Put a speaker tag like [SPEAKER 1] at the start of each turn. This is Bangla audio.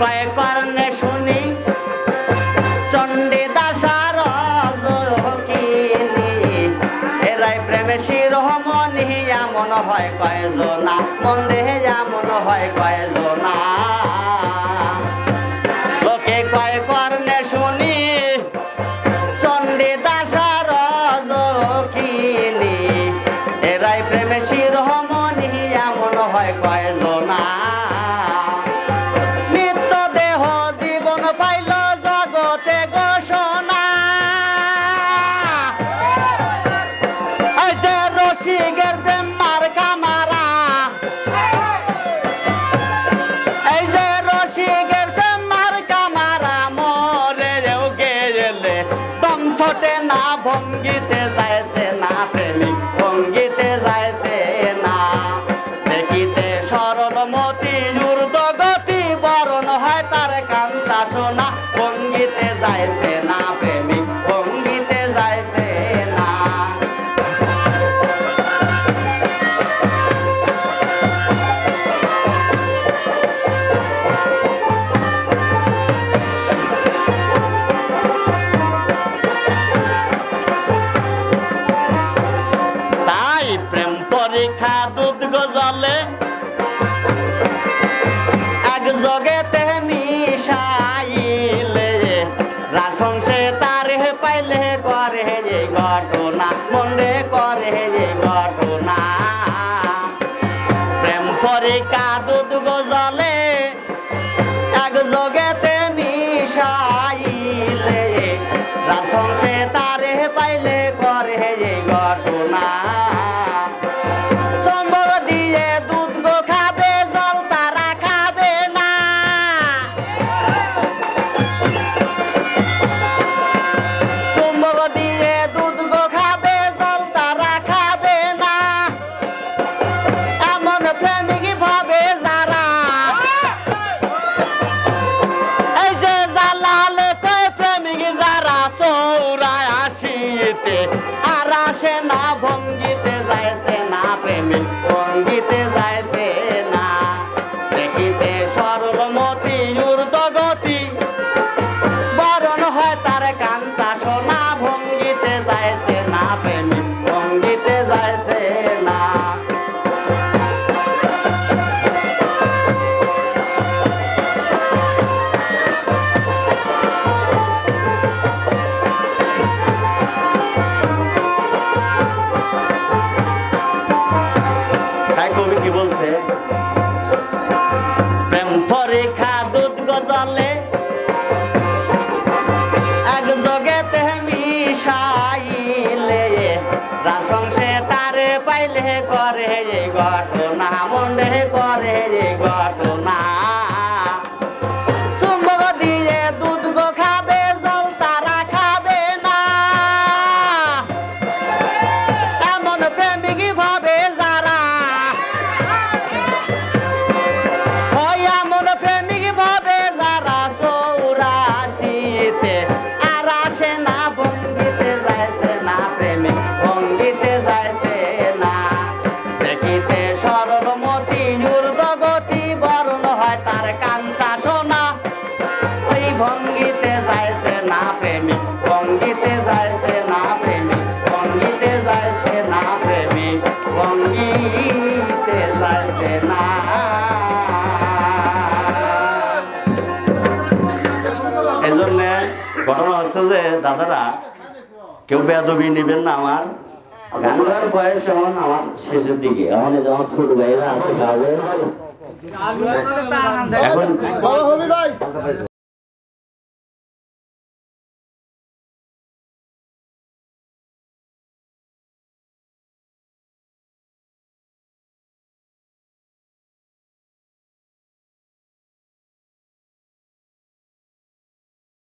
[SPEAKER 1] কয় কর্ণে শুনি। চণ্ডী দাসার এরাই প্রেমে শিরহ মন হিয়া মন হয় কয় জোনা মন দেহে যা মন হয় কয় জোনা যাইছে না প্রেমিক ভঙ্গিতে যাইছে না। তাই প্রেম পরীক্ষা দুধ গজলে এক জগেতে মি আসে না ভঙ্গ। প্রেম পরে খা দুধ গজলে এক জগেতে মিশাইলে রাসংসে তারে পাইলে করে গঠন। বলছে যে দাদারা কেউ বেদবি নেবেন না আমার। গাঙ্গার বয়স এখন আমার শেষের দিকে। এখন আমার ছোট ভাইরা আছে এখন